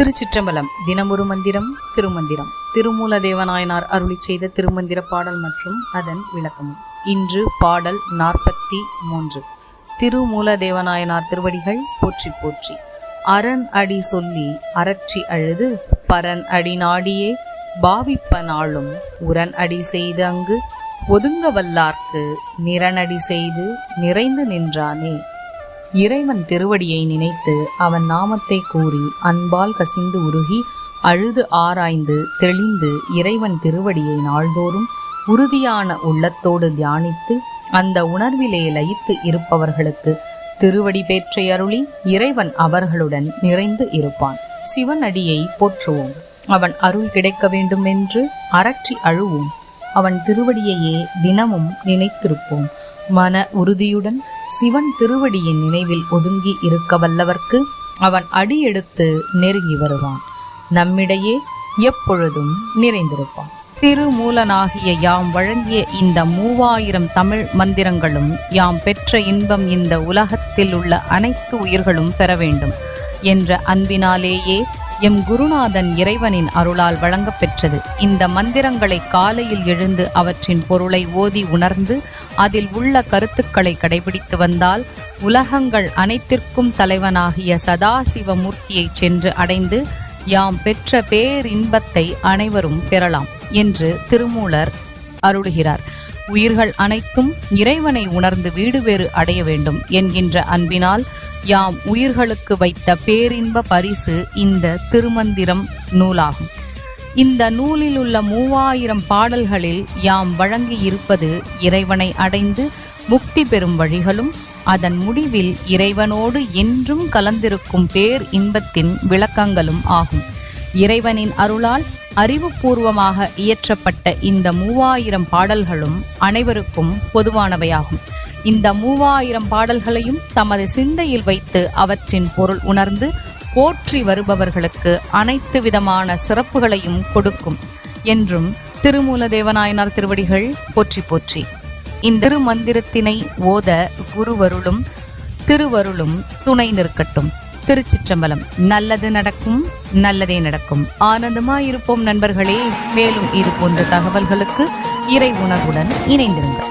திருச்சிற்றம்பலம். தினமொரு மந்திரம் திருமந்திரம். திருமூல தேவநாயனார் அருளி செய்த திருமந்திர பாடல் மற்றும் அதன் விளக்கமும். இன்று பாடல் நாற்பத்தி மூன்று திருமூல தேவநாயனார் திருவடிகள் போற்றி போற்றி. அரண் அடி சொல்லி அரற்றி அழுது பரன் அடி நாடியே பாவிப்ப நாளும் உரன் அடி செய்து அங்கு ஒதுங்க வல்லார்க்கு நிறனடி செய்து நிறைந்து நின்றானே. இறைவன் திருவடியை நினைத்து அவன் நாமத்தை கூறி அன்பால் கசிந்து உருகி அழுது ஆராய்ந்து தெளிந்து இறைவன் திருவடியை நாள்தோறும் உறுதியான உள்ளத்தோடு தியானித்து அந்த உணர்விலே லயித்து இருப்பவர்களுக்கு திருவடி பேற்றை அருளி இறைவன் அவர்களுடன் நிறைந்து இருப்பான். சிவன் அடியை போற்றுவோம். அவன் அருள் கிடைக்க வேண்டும் என்று அரற்றி அழுவோம். அவன் திருவடியையே தினமும் நினைத்திருப்போம். மன உறுதியுடன் சிவன் திருவடியின் நினைவில் ஒதுங்கி இருக்க வல்லவர்க்கு அவன் அடியெடுத்து நெருங்கி வருவான். நம்மிடையே எப்பொழுதும் நிறைந்திருப்பான். திருமூலனாகிய யாம் வழங்கிய இந்த மூவாயிரம் தமிழ் மந்திரங்களும் யாம் பெற்ற இன்பம் இந்த உலகத்தில் உள்ள அனைத்து உயிர்களும் பெற வேண்டும் என்ற அன்பினாலேயே எம் குருநாதன் இறைவனின் அருளால் வழங்கப்பெற்றது. இந்த மந்திரங்களை காலையில் எழுந்து அவற்றின் பொருளை ஓதி உணர்ந்து அதில் உள்ள கருத்துக்களை கடைபிடித்து வந்தால் உலகங்கள் அனைத்திற்கும் தலைவனாகிய சதாசிவமூர்த்தியை சென்று அடைந்து யாம் பெற்ற பேரின்பத்தை அனைவரும் பெறலாம் என்று திருமூலர் அருளுகிறார். உயிர்கள் அனைத்தும் இறைவனை உணர்ந்து வீடு வேறு அடைய வேண்டும் என்கின்ற அன்பினால் யாம் உயிர்களுக்கு வைத்த பேரின்ப பரிசு இந்த திருமந்திரம் நூலாகும். இந்த நூலில் உள்ள மூவாயிரம் பாடல்களில் யாம் வழங்கி இருப்பது இறைவனை அடைந்து முக்தி பெறும் வழிகளும் அதன் முடிவில் இறைவனோடு என்றும் கலந்திருக்கும் பேர் இன்பத்தின் விளக்கங்களும் ஆகும். இறைவனின் அருளால் அறிவுபூர்வமாக இயற்றப்பட்ட இந்த மூவாயிரம் பாடல்களும் அனைவருக்கும் பொதுவானவையாகும். இந்த மூவாயிரம் பாடல்களையும் தமது சிந்தையில் வைத்து அவற்றின் பொருள் உணர்ந்து போற்றி வருபவர்களுக்கு அனைத்து விதமான சிறப்புகளையும் கொடுக்கும் என்றும் திருமூல தேவநாயனார் திருவடிகள் போற்றி போற்றி. இந்த திருமந்திரத்தினை ஓத குருவருளும் திருவருளும் துணை நிற்கட்டும். திருச்சிற்றம்பலம். நல்லது நடக்கும் நல்லதே நடக்கும். ஆனந்தமாயிருப்போம் நண்பர்களே. மேலும் இது போன்ற தகவல்களுக்கு இறை உணர்வுடன் இணைந்திருங்கள்.